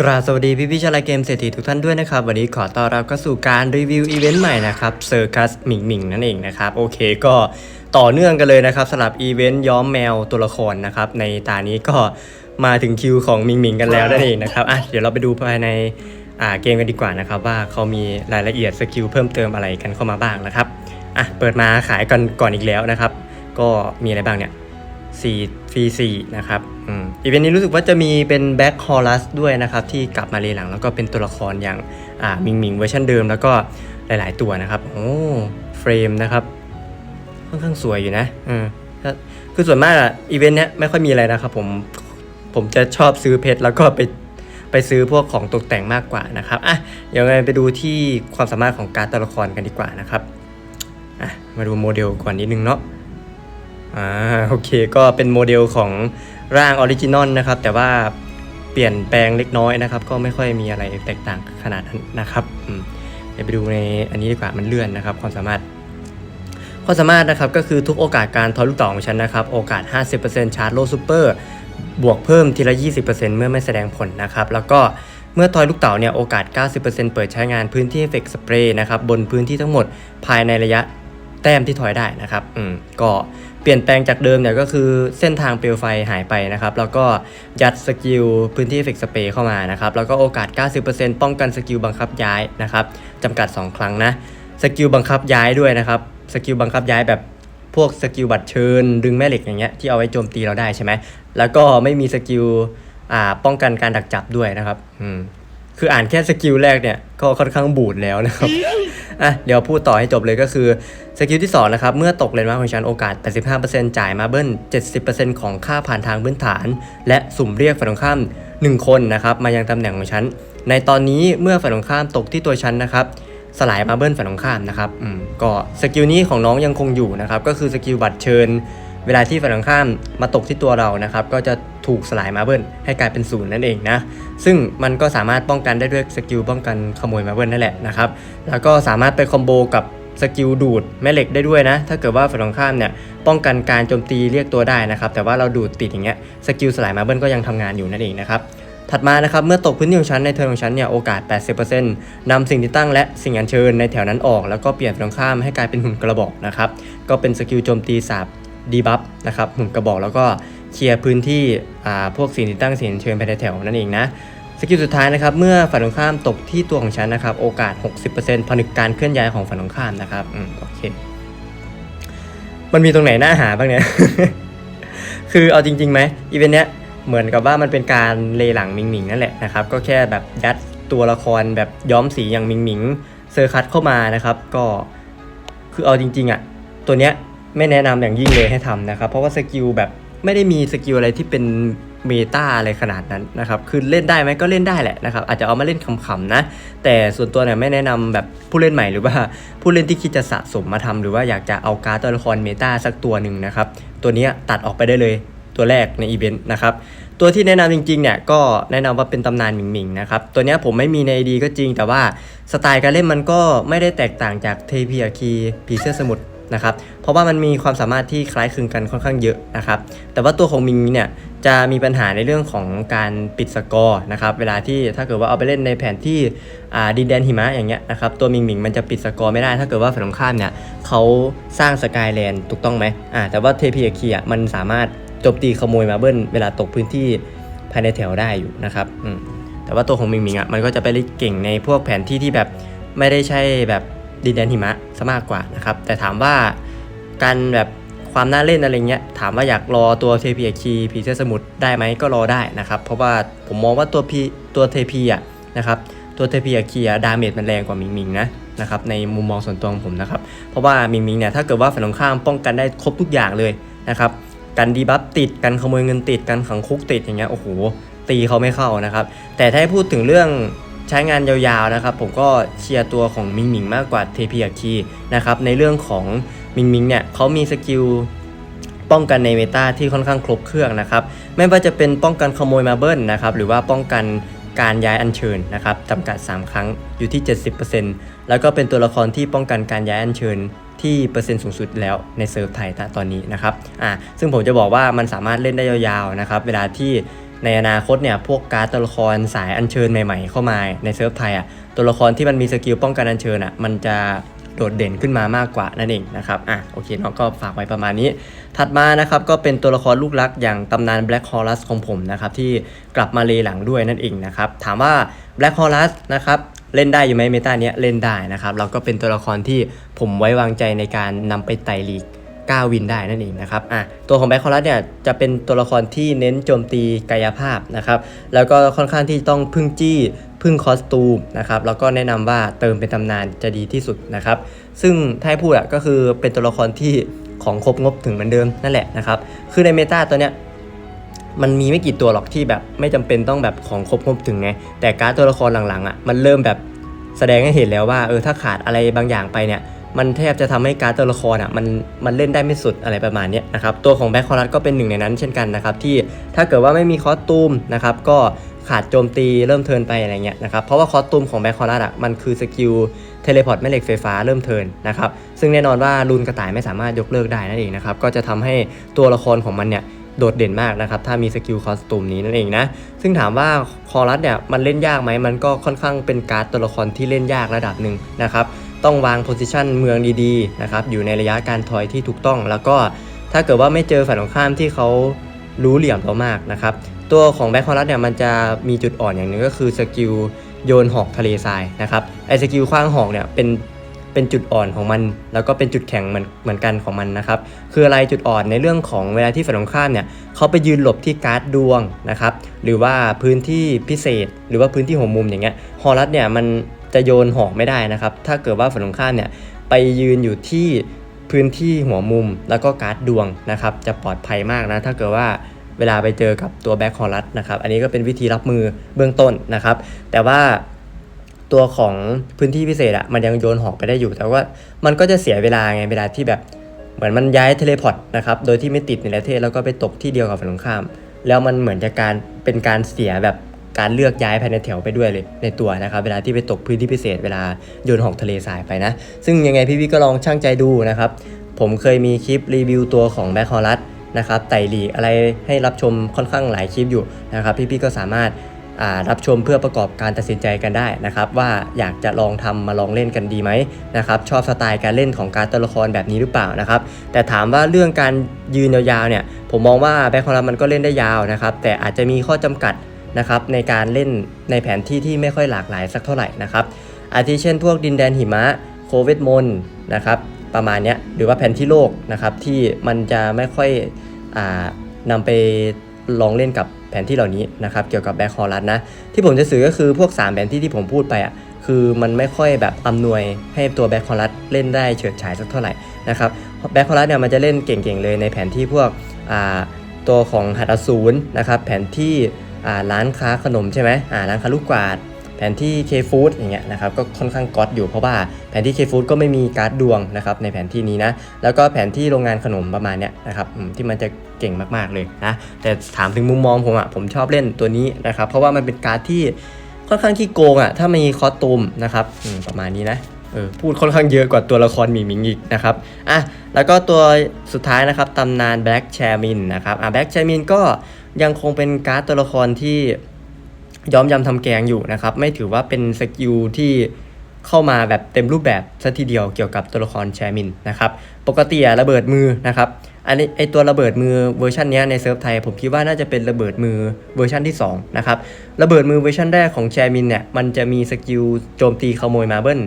กราบสวัสดีพี่พี่ชาลฟ์เกมเศรษฐีทุกท่านด้วยนะครับ วันนี้ขอต้อนรับเข้าสู่การรีวิวอีเวนต์ใหม่นะครับเซอร์คัสหมิงหมิงนั่นเองนะครับ โอเคก็ต่อเนื่องกันเลยนะครับสำหรับอีเวนต์ย้อมแมวตัวละครนะครับ ในตานี้ก็มาถึงคิวของหมิงหมิงกันแล้วนั่นเองนะครับอะเดี๋ยวเราไปดูภายในอ่าเกมกันดีกว่านะครับ ว่าเขามีรายละเอียดสกิลเพิ่มเติมอะไรกันเข้ามาบ้างนะครับอะเปิดมาขายกันก่อนอีกแล้วนะครับ ก็มีอะไรบ้างเนี่ย 4ฟรี4นะครับอืมอีเวนต์นี้รู้สึกว่าจะมีเป็นแบ็คคอรัสด้วยนะครับ ที่กลับมาเรียหลัง แล้วก็เป็นตัวละครอย่างอ่ามิงมิงเวอร์ชันเดิม แล้วก็หลาย ๆ ตัวนะครับ โอ้เฟรมนะครับค่อนข้างสวยอยู่นะเออถ้าคือส่วนมากอะอีเวนต์เนี้ยไม่ค่อยมีอะไรนะครับผมผมจะชอบซื้อเพชรแล้วก็ไปไปซื้อพวกของตกแต่งมากกว่านะครับอะเดี๋ยวไงไปดูที่ความสามารถของการดตัวละครกันดีกว่านะครับอะมาดูโมเดลก่อนนิดนึงเนาะ อ่าโอเคก็เป็นโมเดลของร่างออริจินอลนะครับ แต่ว่าเปลี่ยนแปลงเล็กน้อยนะครับ ก็ไม่ค่อยมีอะไรแตกต่างขนาดนั้นนะครับเดี๋ยวไปดูในอันนี้ดีกว่ามันเลื่อนนะครับ ความสามารถความสามารถนะครับก็คือทุกโอกาสการทอยลูกต่อของฉันนะครับ โอกาส 50%ชาร์จโลซูเปอร์บวกเพิ่มทีละ 20%เมื่อไม่แสดงผลนะครับ แล้วก็เมื่อทอยลูกเต๋าเนี่ยโอกาส 90%เปิดใช้งานพื้นที่เอฟเฟกต์สเปรย์นะครับบนพื้นที่ทั้งหมดภายในระยะแต้มที่ถอยได้นะครับ อืม ก็ เปลี่ยนแปลงจากเดิมเนี่ยก็คือเส้นทางเปลวไฟหายไปนะครับ แล้วก็ยัดสกิลพื้นที่เฟเฟกสเปรย์เข้ามานะครับ แล้วก็โอกาส 90%ป้องกันสกิลบังคับย้ายนะครับจำกัด 2 ครั้งนะ สกิลบังคับย้ายด้วยนะครับ สกิลบังคับย้ายแบบพวกสกิลบัตรเชิญ ดึงแม่เหล็กอย่างเงี้ยที่เอาไว้โจมตีเราได้ใช่ไหม แล้วก็ไม่มีสกิลอ่าป้องกันการดักจับด้วยนะครับ อืม คืออ่านแค่สกิลแรกเนี่ยก็ค่อนข้างบูดแล้วนะครับ อะเดี๋ยวพูดต่อให้จบเลยก็คือสกิลที่2นะครับเมื่อตกเลนมาของฉันโอกาส 85%จ่ายมาเบิ้ล 70%ของค่าผ่านทางพื้นฐาน และสุ่มเรียกฝ่ายตรงข้าม 1 คนนะครับมายังตำแหน่งของฉัน ในตอนนี้เมื่อฝ่ายตรงข้ามตกที่ตัวฉันนะครับสลายมาเบิ้ลฝ่ายตรงข้ามนะครับอืมก็สกิลนี้ของน้องยังคงอยู่นะครับก็คือสกิลบัตรเชิญ เวลาที่ฝ่ายตรงข้ามมาตกที่ตัวเรานะครับก็จะ ถูกสลายมาเบิลให้กลายเป็นศูนย์นั่นเองนะ ซึ่งมันก็สามารถป้องกันได้ด้วยสกิลป้องกันขโมยมาเบิลนั่นแหละนะครับ แล้วก็สามารถไปคอมโบกับสกิลดูดแม่เหล็กได้ด้วยนะ ถ้าเกิดว่าฝ่ายตรงข้ามเนี่ยป้องกันการโจมตีเรียกตัวได้นะครับ แต่ว่าเราดูดติดอย่างเงี้ยสกิลสลายมาเบิลก็ยังทำงานอยู่นั่นเองนะครับถัดมานะครับเมื่อตกพื้นที่ของฉันในเทิร์นของฉันเนี่ยโอกาส 80%นำสิ่งที่ตั้งและสิ่งอัญเชิญในแถวนั้นออก แล้วก็เปลี่ยนฝ่ายตรงข้ามให้กลายเป็นหุ่นกระบอกนะครับก็เป็นสกิลโจมตีสาบดีบัฟนะครับหุ่นกระบอกแล้วก็ เคลียร์พื้นที่พวกสิ่งที่ตั้งสิ่งเชิญภายในแถวนั่นเองนะสกิลสุดท้ายนะครับ เมื่อฝ่ายตรงข้ามตกที่ตัวของฉันนะครับ โอกาส 60%ผนึกการเคลื่อนย้ายของฝ่ายตรงข้ามนะครับอืมโอเค มันมีตรงไหนน่าหาบ้างเนี่ย คือเอาจริงๆไหมอีเวนต์เนี้ยเหมือนกับว่ามันเป็นการเลหลังมิงมิงนั่นแหละนะครับ ก็แค่แบบยัดตัวละครแบบย้อมสีอย่างมิงมิงเซอร์คัตเข้ามานะครับ ก็คือเอาจริงๆอะตัวเนี้ยไม่แนะนำอย่างยิ่งเลยให้ทำนะครับ เพราะว่าสกิลแบบ ไม่ได้มีสกิลอะไรที่เป็นเมตาอะไรขนาดนั้นนะครับ คือเล่นได้ไหมก็เล่นได้แหละนะครับ อาจจะเอามาเล่นขำๆนะ แต่ส่วนตัวเนี่ยไม่แนะนำแบบผู้เล่นใหม่หรือว่าผู้เล่นที่คิดจะสะสมมาทำหรือว่าอยากจะเอาการ์ดตัวละครเมตาสักตัวหนึ่งนะครับ ตัวนี้ตัดออกไปได้เลยตัวแรกในอีเวนต์นะครับ ตัวที่แนะนำจริงๆเนี่ยก็แนะนำว่าเป็นตำนานหมิงหมิงนะครับ ตัวนี้ผมไม่มีในดีก็จริง แต่ว่าสไตล์การเล่นมันก็ไม่ได้แตกต่างจากเทพีอาคีผีเสื้อสมุทร นะครับเพราะว่ามันมีความสามารถที่คล้ายคลึงกันค่อนข้างเยอะนะครับแต่ว่าตัวของมิงเนี่ยจะมีปัญหาในเรื่องของการปิดสกอร์นะครับเวลาที่ถ้าเกิดว่าเอาไปเล่นในแผนที่ดินแดนหิมะอย่างเงี้ยนะครับตัวมิงมิงมันจะปิดสกอร์ไม่ได้ ถ้าเกิดว่าฝ่ายตรงข้ามเนี่ยเขาสร้างสกายแลนด์ถูกต้องไหมอ่าแต่ว่าเทพีอาคีอะมันสามารถโจมตีขโมยมาเบิ้ลเวลาตกพื้นที่ภายในแถวได้อยู่นะครับอืมแต่ว่าตัวของมิงมิงอะมันก็จะไปเล่นเก่งในพวกแผนที่ที่แบบไม่ได้ใช่แบบ ดินแดนหิมะซะมากกว่านะครับ แต่ถามว่าการแบบความน่าเล่นอะไรเงี้ยถามว่าอยากรอตัวเทพีคีพีเสื้อสมุทรได้ไหมก็รอได้นะครับ เพราะว่าผมมองว่าตัวพีตัวเทพีอะนะครับตัวเทพีคีอะดาเมจมันแรงกว่ามิงมิงนะนะครับในมุมมองส่วนตัวของผมนะครับ เพราะว่ามิงมิงเนี่ยถ้าเกิดว่าฝ่ายตรงข้ามป้องกันได้ครบทุกอย่างเลยนะครับกันดีบัฟติดกันขโมยเงินติดกันขังคุกติดอย่างเงี้ยโอ้โหตีเขาไม่เข้านะครับ แต่ถ้าพูดถึงเรื่อง ใช้งานยาวๆนะครับผมก็เชียร์ตัวของมิงมิงมากกว่าเทพีอาคีนะครับในเรื่องของมิงมิงเนี่ยเขามีสกิลป้องกันในเมตาที่ค่อนข้างครบเครื่องนะครับไม่ว่าจะเป็นป้องกันขโมยมาเบิลนะครับหรือว่าป้องกันการย้ายอัญเชิญนะครับจำกัด 3 ครั้งอยู่ที่ 70%แล้วก็เป็นตัวละครที่ป้องกันการย้ายอัญเชิญที่เปอร์เซ็นต์สูงสุดแล้วในเซิร์ฟไทยตอนนี้นะครับอ่าซึ่งผมจะบอกว่ามันสามารถเล่นได้ยาวๆนะครับเวลาที่ ในอนาคตเนี่ยพวกการ์ดตัวละครสายอัญเชิญใหม่ๆ เข้ามาในเซิร์ฟไทยอะตัวละครที่มันมีสกิลป้องกันอัญเชิญอะมันจะโดดเด่นขึ้นมามากกว่านั่นเองนะครับ อะโอเคเนาะก็ฝากไว้ประมาณนี้ ถัดมานะครับก็เป็นตัวละครลูกรักอย่างตำนาน Black Horus ของผมนะครับที่กลับมาเลหลังด้วยนั่นเองนะครับถามว่า Black Horus นะครับเล่นได้อยู่ไหมเมตาเนี้ยเล่นได้นะครับแล้วก็เป็นตัวละครที่ผมไว้วางใจในการนำไปไต่ลีก 9 วินได้นั่นเองนะครับอะตัวของแบ็คคอรัสเนี่ยจะเป็นตัวละครที่เน้นโจมตีกายภาพนะครับแล้วก็ค่อนข้างที่ต้องพึ่งจี้พึ่งคอสตูมนะครับแล้วก็แนะนำว่าเติมเป็นตำนานจะดีที่สุดนะครับซึ่งถ้าพูดอะก็คือเป็นตัวละครที่ของครบงบถึงเหมือนเดิมนั่นแหละนะครับคือในเมตาตัวเนี้ยมันมีไม่กี่ตัวหรอกที่แบบไม่จำเป็นต้องแบบของครบงบถึงไงแต่การ์ดตัวละครหลังๆอะมันเริ่มแบบแสดงให้เห็นแล้วว่าเออถ้าขาดอะไรบางอย่างไปเนี่ย มันแทบจะทำให้การ์ดตัวละครอะมันมันเล่นได้ไม่สุดอะไรประมาณนี้นะครับตัวของแบ็คคอรัสก็เป็นหนึ่งในนั้นเช่นกันนะครับที่ถ้าเกิดว่าไม่มีคอสตูมนะครับก็ขาดโจมตีเริ่มเทินไปอะไรเงี้ยนะครับเพราะว่าคอสตูมของแบ็คคอรัสอะมันคือสกิลเทเลพอร์ตแม่เหล็กไฟฟ้าเริ่มเทินนะครับซึ่งแน่นอนว่ารุนกระต่ายไม่สามารถยกเลิกได้นั่นเองนะครับก็จะทำให้ตัวละครของมันเนี่ยโดดเด่นมากนะครับถ้ามีสกิลคอสตูมนี้นั่นเองนะซึ่งถามว่าคอรัสเนี่ยมันเล่นยากไหมมันก็ค่อนข้างเป็นการ์ดตัวละครที่เล่นยากระดับหนึ่งนะครับ ต้องวางโพซิชันเมืองดีๆนะครับอยู่ในระยะการทอยที่ถูกต้อง แล้วก็ถ้าเกิดว่าไม่เจอฝ่ายตรงข้ามที่เขารู้เหลี่ยมเรามากนะครับตัวของแบ็คคอรัสเนี่ยมันจะมีจุดอ่อนอย่างหนึ่งก็คือสกิลโยนหอกทะเลทรายนะครับไอสกิลคว้างหอกเนี่ยเป็นเป็นจุดอ่อนของมัน แล้วก็เป็นจุดแข็งเหมือนเหมือนกันของมันนะครับคืออะไรจุดอ่อนในเรื่องของเวลาที่ฝ่ายตรงข้ามเนี่ยเขาไปยืนหลบที่การ์ดดวงนะครับหรือว่าพื้นที่พิเศษ หรือว่าพื้นที่หัวมุมอย่างเงี้ยฮอรัสเนี่ยมัน จะโยนหอกไม่ได้นะครับ ถ้าเกิดว่าฝ่ายตรงข้ามเนี่ยไปยืนอยู่ที่พื้นที่หัวมุมแล้วก็การ์ดดวงนะครับ จะปลอดภัยมากนะ ถ้าเกิดว่าเวลาไปเจอกับตัวแบ็คฮอรัสนะครับ อันนี้ก็เป็นวิธีรับมือเบื้องต้นนะครับ แต่ว่าตัวของพื้นที่พิเศษอะมันยังโยนหอกไปได้อยู่ แต่ว่ามันก็จะเสียเวลาไงเวลาที่แบบเหมือนมันย้ายเทเลพอร์ตนะครับ โดยที่ไม่ติดในประเทศแล้วก็ไปตกที่เดียวกับฝั่งตรงข้าม แล้วมันเหมือนจะการเป็นการเสียแบบ การเลือกย้ายภายในแถวไปด้วยเลยในตัวนะครับเวลาที่ไปตกพื้นที่พิเศษเวลาโยนหอกทะเลทรายไปนะ ซึ่งยังไงพี่ๆก็ลองช่างใจดูนะครับ ผมเคยมีคลิปรีวิวตัวของแบ็คฮอรัสนะครับไต่ลีอะไรให้รับชมค่อนข้างหลายคลิปอยู่นะครับพี่ๆก็สามารถรับชมเพื่อประกอบการตัดสินใจกันได้นะครับ ว่าอยากจะลองทำมาลองเล่นกันดีไหมนะครับชอบสไตล์การเล่นของการตัวละครแบบนี้หรือเปล่านะครับ แต่ถามว่าเรื่องการยืนยาวๆเนี่ยผมมองว่าแบ็คคอร์มันก็เล่นได้ยาวนะครับแต่อาจจะมีข้อจำกัด นะครับในการเล่นในแผนที่ที่ไม่ค่อยหลากหลายสักเท่าไหร่นะครับอาทิเช่นพวกดินแดนหิมะโคเวตมนนะครับประมาณนี้หรือว่าแผนที่โลกนะครับที่มันจะไม่ค่อยอ่านำไปลองเล่นกับแผนที่เหล่านี้นะครับเกี่ยวกับแบ็คฮอลัสนะที่ผมจะสื่อก็คือพวก 3 แผนที่ที่ผมพูดไปอะคือมันไม่ค่อยแบบอำนวยให้ตัวแบ็คฮอลัสเล่นได้เฉิดฉายสักเท่าไหร่นะครับแบ็คฮอลัสเนี่ยมันจะเล่นเก่งๆเลยในแผนที่พวกตัวของหัตถศูนย์นะครับแผนที่ ร้านค้าขนมใช่ไหมร้านค้าลูกกวาด แผนที่ K Food อย่างเงี้ยนะครับก็ค่อนข้างก๊อตอยู่เพราะว่าแผนที่ K Food ก็ไม่มีการ์ดดวงนะครับในแผนที่นี้นะแล้วก็แผนที่โรงงานขนมประมาณเนี้ยนะครับที่มันจะเก่งมากๆเลยนะแต่ถามถึงมุมมองผมอะผมชอบเล่นตัวนี้นะครับเพราะว่ามันเป็นการ์ดที่ค่อนข้างขี้โกงอะถ้ามีคอสตูมนะครับประมาณนี้นะเออพูดค่อนข้างเยอะกว่าตัวละครหมิงหมิงอีกนะครับอะแล้วก็ตัวสุดท้ายนะครับตำนาน Black Chairmin นะครับอะ Black Chairmin ก็ ยังคงเป็นการ์ดตัวละครที่ย้อมยำทำแกงอยู่นะครับ ไม่ถือว่าเป็นสกิลที่เข้ามาแบบเต็มรูปแบบซะทีเดียวเกี่ยวกับตัวละครแชมินนะครับ ปกติระเบิดมือนะครับ อันนี้ไอตัวระเบิดมือเวอร์ชันนี้ในเซิร์ฟไทย ผมคิดว่าน่าจะเป็นระเบิดมือเวอร์ชันที่2นะครับ ระเบิดมือเวอร์ชันแรกของแชมินเนี่ย มันจะมีสกิลโจมตีขโมยมาเบิล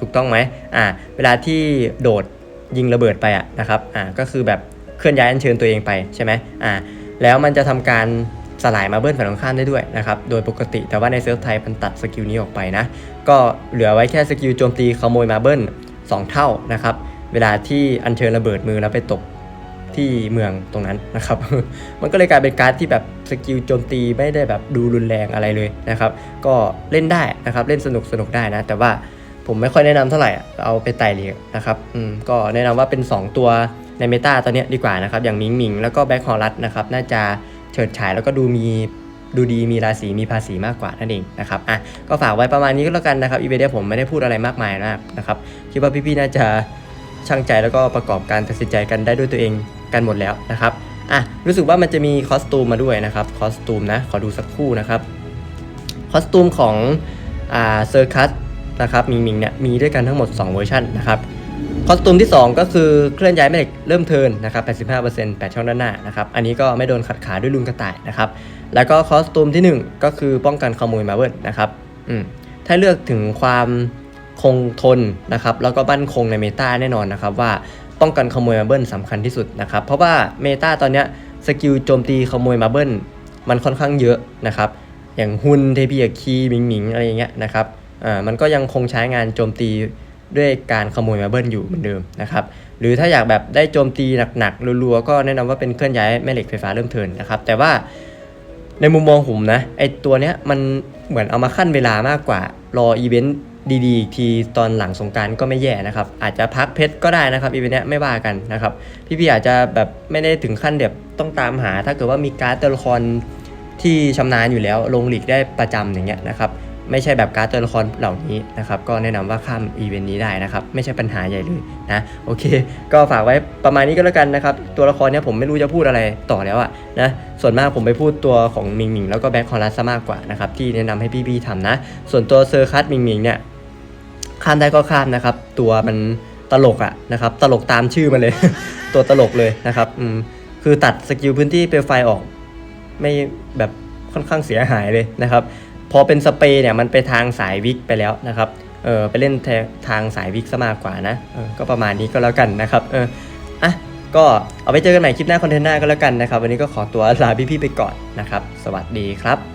ถูกต้องไหมอ่า เวลาที่โดดยิงระเบิดไปอะนะครับ อ่า ก็คือแบบเคลื่อนย้ายอัญเชิญตัวเองไปใช่ไหมอ่า แล้วมันจะทำการสลายมาเบิลฝั่งตรงข้ามได้ด้วยนะครับ โดยปกติแต่ว่าในเซิร์ฟไทยมันตัดสกิลนี้ออกไปนะ ก็เหลือไว้แค่สกิลโจมตีขโมยมาเบิล2 เท่านะครับ เวลาที่อัญเชิญระเบิดมือแล้วไปตกที่เมืองตรงนั้นนะครับ มันก็เลยกลายเป็นการ์ดที่แบบสกิลโจมตีไม่ได้แบบดูรุนแรงอะไรเลยนะครับ ก็เล่นได้นะครับ เล่นสนุกสนุกได้นะ แต่ว่าผมไม่ค่อยแนะนำเท่าไหร่เอาไปไต่เลยนะครับ อืม ก็แนะนำว่าเป็น 2 ตัว ในเมตาตอนนี้ดีกว่านะครับ อย่างมิงมิงแล้วก็แบ็คฮอรัสนะครับ น่าจะเฉิดฉายแล้วก็ดูมีดูดีมีราศีมีภาษีมากกว่านั่นเองนะครับอะก็ฝากไว้ประมาณนี้ก็แล้วกันนะครับอีเวนต์ผมไม่ได้พูดอะไรมากมายมากนะครับคิดว่าพี่ๆน่าจะช่างใจแล้วก็ประกอบการตัดสินใจกันได้ด้วยตัวเองกันหมดแล้วนะครับอะรู้สึกว่ามันจะมีคอสตูมมาด้วยนะครับคอสตูมนะขอดูสักคู่นะครับคอสตูมของอ่าเซอร์คัสนะครับมิงมิงเนี่ยมีด้วยกันทั้งหมด 2 เวอร์ชันนะครับ คอสตูมที่ 2 ก็คือเคลื่อนย้ายแม่เหล็กเริ่มเทินนะครับ 85% 8 ช่องด้านหน้านะครับ อันนี้ก็ไม่โดนขัดขาด้วยลุงกระต่ายนะครับ แล้วก็คอสตูมที่ 1 ก็คือป้องกันขโมยมาเบิลนะครับอืมถ้าเลือกถึงความคงทนนะครับ แล้วก็บั้นคงในเมตาแน่นอนนะครับว่าป้องกันขโมยมาเบิลสำคัญที่สุดนะครับ เพราะว่าเมตาตอนนี้สกิลโจมตีขโมยมาเบิลมันค่อนข้างเยอะนะครับ อย่างฮุนเทพียคีมิงมิงอะไรอย่างเงี้ยนะครับ อ่า มันก็ยังคงใช้งานโจมตี ด้วยการขโมยมาเบิลอยู่เหมือนเดิมนะครับหรือถ้าอยากแบบได้โจมตีหนักๆรัวๆก็แนะนำว่าเป็นเคลื่อนย้ายแม่เหล็กไฟฟ้าเริ่มเทินนะครับแต่ว่าในมุมมองผมนะไอตัวเนี้ยมันเหมือนเอามาขั้นเวลามากกว่ารออีเวนต์ดีๆอีกทีตอนหลังสงการก็ไม่แย่นะครับ อาจจะพักเพชรก็ได้นะครับอีเวนต์เนี้ยไม่ว่ากันนะครับ พี่ๆอาจจะแบบไม่ได้ถึงขั้นแบบต้องตามหา ถ้าเกิดว่ามีการ์ดตัวละครที่ชำนาญอยู่แล้วลงหลีกได้ประจำอย่างเงี้ยนะครับ ไม่ใช่แบบการ์ดตัวละครเหล่านี้นะครับ ก็แนะนำว่าข้ามอีเวนต์นี้ได้นะครับ ไม่ใช่ปัญหาใหญ่เลยนะ โอเค ก็ฝากไว้ประมาณนี้ก็แล้วกันนะครับ ตัวละครเนี้ยผมไม่รู้จะพูดอะไรต่อแล้วอะนะ ส่วนมากผมไปพูดตัวของมิงมิงแล้วก็แบ็คคอรัสซะมากกว่านะครับ ที่แนะนำให้พี่ๆทำนะ ส่วนตัวเซอร์คัสมิงมิงเนี่ยข้ามได้ก็ข้ามนะครับ ตัวมันตลกอะนะครับ ตลกตามชื่อมันเลย ตัวตลกเลยนะครับอืมคือตัดสกิลพื้นที่เปลวไฟออก ไม่แบบค่อนข้างเสียหายเลยนะครับ พอเป็นสเปรย์เนี่ยมันไปทางสายวิกไปแล้วนะครับเออไปเล่นททางสายวิกซะมากกว่านะออก็ประมาณนี้ก็แล้วกันนะครับเอออะก็เอาไปเจอกันใหม่คลิปหน้าคอนเทนต์หน้าก็แล้วกันนะครับ วันนี้ก็ขอตัวลาพี่ๆไปก่อนนะครับ สวัสดีครับ